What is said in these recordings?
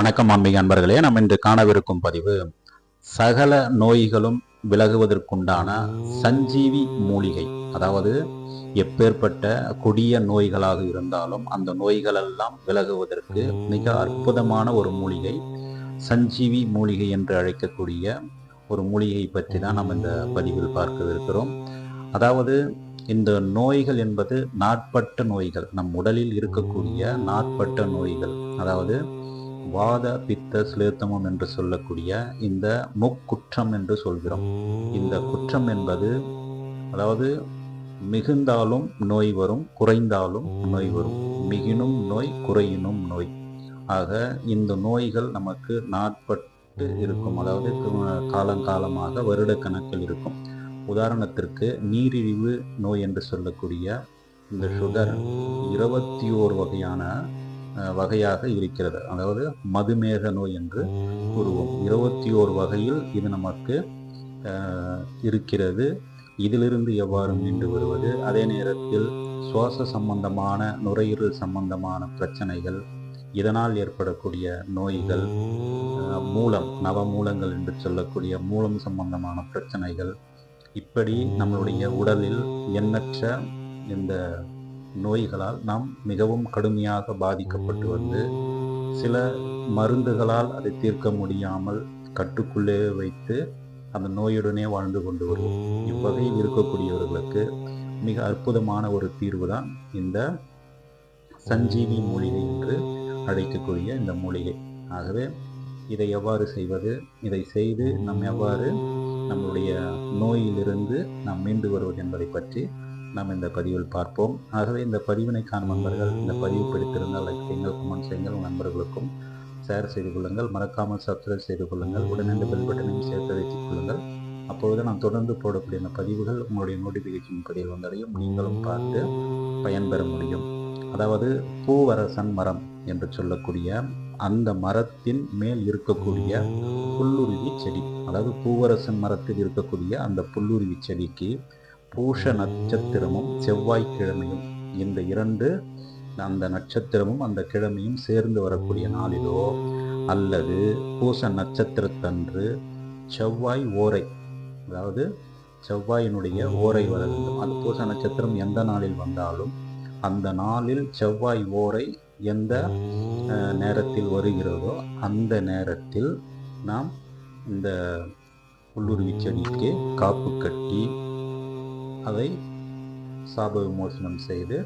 வணக்கம் ஆன்மீக அன்பர்களே நம்ம இன்று காணவிருக்கும் பதிவு சகல நோய்களும் விலகுவதற்குண்டான சஞ்சீவி மூலிகை. அதாவது எப்பேற்பட்ட கொடிய நோய்களாக இருந்தாலும் அந்த நோய்களெல்லாம் விலகுவதற்கு மிக அற்புதமான ஒரு மூலிகை சஞ்சீவி மூலிகை என்று அழைக்கக்கூடிய ஒரு மூலிகை பற்றி தான் நம்ம இந்த பதிவில் பார்க்கவிருக்கிறோம். அதாவது இந்த நோய்கள் என்பது நாட்பட்ட நோய்கள் நம் உடலில் இருக்கக்கூடிய நாட்பட்ட நோய்கள். அதாவது வாத பித்த சிலேத்தமம் என்று சொல்லக்கூடிய இந்த முக்குற்றம் என்று சொல்கிறோம். இந்த குற்றம் என்பது அதாவது மிகுந்தாலும் நோய் வரும் குறைந்தாலும் நோய் வரும். மிகினும் நோய் குறையினும் நோய். ஆக இந்த நோய்கள் நமக்கு நாட்பட்டு இருக்கும். அதாவது காலங்காலமாக வருடக்கணக்கில் இருக்கும். உதாரணத்திற்கு நீரிழிவு நோய் என்று சொல்லக்கூடிய இந்த சுகர் இருபத்தி ஓர் வகையான வகையாக இருக்கிறது. அதாவது மதுமேக நோய் என்று கூறுவோம். இருபத்தி ஓர் வகையில் இது நமக்கு இருக்கிறது. இதிலிருந்து எவ்வாறு மீண்டு வருவது? அதே நேரத்தில் சுவாச சம்பந்தமான நுரையீரல் சம்பந்தமான பிரச்சனைகள் இதனால் ஏற்படக்கூடிய நோய்கள் மூலம் நவமூலங்கள் என்று சொல்லக்கூடிய மூலம் சம்பந்தமான பிரச்சனைகள். இப்படி நம்மளுடைய உடலில் எண்ணற்ற இந்த நோய்களால் நாம் மிகவும் கடுமையாக பாதிக்கப்பட்டு வந்து சில மருந்துகளால் அதை தீர்க்க முடியாமல் கட்டுக்குள்ளே வைத்து அந்த நோயுடனே வாழ்ந்து கொண்டு வருவோம். இவ்வகையில் இருக்கக்கூடியவர்களுக்கு மிக அற்புதமான ஒரு தீர்வு தான் இந்த சஞ்சீவி மூலிகை என்று அழைக்கக்கூடிய இந்த மூலிகை. ஆகவே இதை எவ்வாறு செய்வது? இதை செய்து நாம் எவ்வாறு நம்முடைய நோயிலிருந்து நாம் மீண்டு வருவது என்பதை பற்றி நாம் இந்த பதிவில் பார்ப்போம். ஆகவே இந்த பதிவினை காணும் நண்பர்கள் இந்த பதிவு பிடித்திருந்தால் லைக் செய்யுங்கள் கமெண்ட் செய்யுங்கள் உங்கள் நண்பர்களுக்கும் ஷேர் செய்து கொள்ளுங்கள். மறக்காமல் சப்ஸ்கிரைப் செய்து கொள்ளுங்கள். உடனே இந்த பெல் பட்டனையும் சேர்த்து வைத்துக் கொள்ளுங்கள். அப்பொழுது நான் தொடர்ந்து போடக்கூடிய இந்த பதிவுகள் உங்களுடைய நோட்டிஃபிகேஷன் பதிவில் வந்தடையும். நீங்களும் பார்த்து பயன்பெற முடியும். அதாவது பூவரசன் மரம் என்று சொல்லக்கூடிய அந்த மரத்தின் மேல் இருக்கக்கூடிய புல்லுருவி செடி. அதாவது பூவரசன் மரத்தில் இருக்கக்கூடிய அந்த புல்லுருவி செடிக்கு பூஷ நட்சத்திரமும் செவ்வாய்க்கிழமையும். இந்த இரண்டு அந்த நட்சத்திரமும் அந்த கிழமையும் சேர்ந்து வரக்கூடிய நாளிலோ அல்லது பூச நட்சத்திரத்தன்று செவ்வாய் ஓரை அதாவது செவ்வாயினுடைய ஓரை வர வேண்டும். அது பூச நட்சத்திரம் எந்த நாளில் வந்தாலும் அந்த நாளில் செவ்வாய் ஓரை எந்த நேரத்தில் வருகிறதோ அந்த நேரத்தில் நாம் இந்த உள்ளுருவி செடிக்கு காப்பு கட்டி அதை சாப விமோசனம் செய்து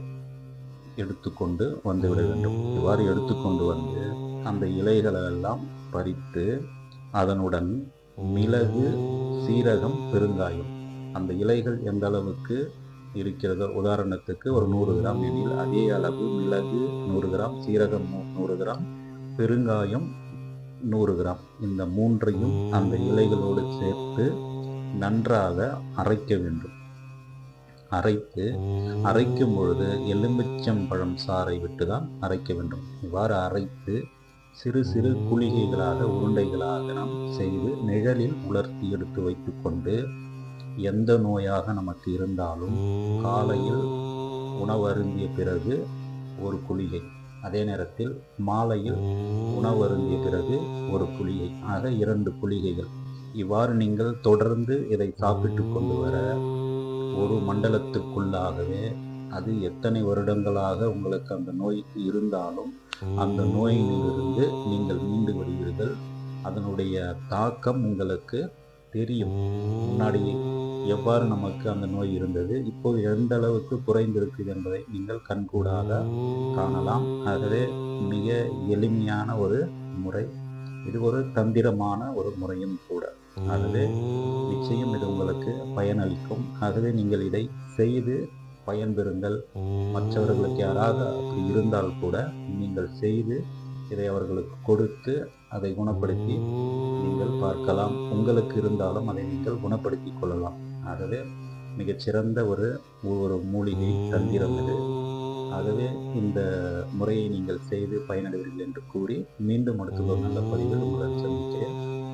எடுத்துக்கொண்டு வந்துவிட வேண்டும். இவ்வாறு எடுத்துக்கொண்டு வந்து அந்த இலைகளெல்லாம் பறித்து அதனுடன் மிளகு சீரகம் பெருங்காயம். அந்த இலைகள் எந்த அளவுக்கு இருக்கிறதோ உதாரணத்துக்கு ஒரு நூறு கிராம் எண்ணில் அதே அளவு மிளகு நூறு கிராம் சீரகம் நூறு கிராம் பெருங்காயம் நூறு கிராம். இந்த மூன்றையும் அந்த இலைகளோடு சேர்த்து நன்றாக அரைக்க வேண்டும். அரைத்து அரைக்கும் பொழுது எலுமிச்சம்பழம் சாறை விட்டு தான் அரைக்க வேண்டும். இவ்வாறு அரைத்து சிறு சிறு குளிகைகளாக உருண்டைகளாக நாம் செய்து நிழலில் உலர்த்தி எடுத்து வைத்துக்கொண்டு எந்த நோயாக நமக்கு இருந்தாலும் காலையில் உணவருந்திய பிறகு ஒரு குளிகை. அதே நேரத்தில் மாலையில் உணவருந்திய பிறகு ஒரு குளிகை. ஆக இரண்டு குளிகைகள். இவ்வாறு நீங்கள் தொடர்ந்து இதை சாப்பிட்டு கொண்டு வர ஒரு மண்டலத்திற்குள்ளாகவே அது எத்தனை வருடங்களாக உங்களுக்கு அந்த நோய் இருந்தாலும் அந்த நோயிலிருந்து நீங்கள் மீண்டு வருவீர்கள். அதனுடைய தாக்கம் உங்களுக்கு தெரியும். முன்னாடி எவ்வாறு நமக்கு அந்த நோய் இருந்தது இப்போது எந்த அளவுக்கு குறைந்திருக்குது என்பதை நீங்கள் கண்கூடாக காணலாம். ஆகவே மிக எளிமையான ஒரு முறை. இது ஒரு தந்திரமான ஒரு முறையும் கூட. ஆகவே நிச்சயம் இது உங்களுக்கு பயனளிக்கும். ஆகவே நீங்கள் இதை செய்து பயன்பெறுங்கள். மற்றவர்களுக்கு யாராவது அப்படி இருந்தால் கூட நீங்கள் செய்து இதை அவர்களுக்கு கொடுத்து அதை குணப்படுத்தி நீங்கள் பார்க்கலாம். உங்களுக்கு இருந்தாலும் அதை நீங்கள் குணப்படுத்தி கொள்ளலாம். ஆகவே மிகச்சிறந்த ஒரு ஒரு மூலிகை தந்திரம் இது. ஆகவே இந்த முறையை நீங்கள் செய்து பயனடைவீர்கள் என்று கூறி மீண்டும் அடுத்த ஒரு நல்ல பதிவில் உங்களுடன் சந்திக்கிறேன்.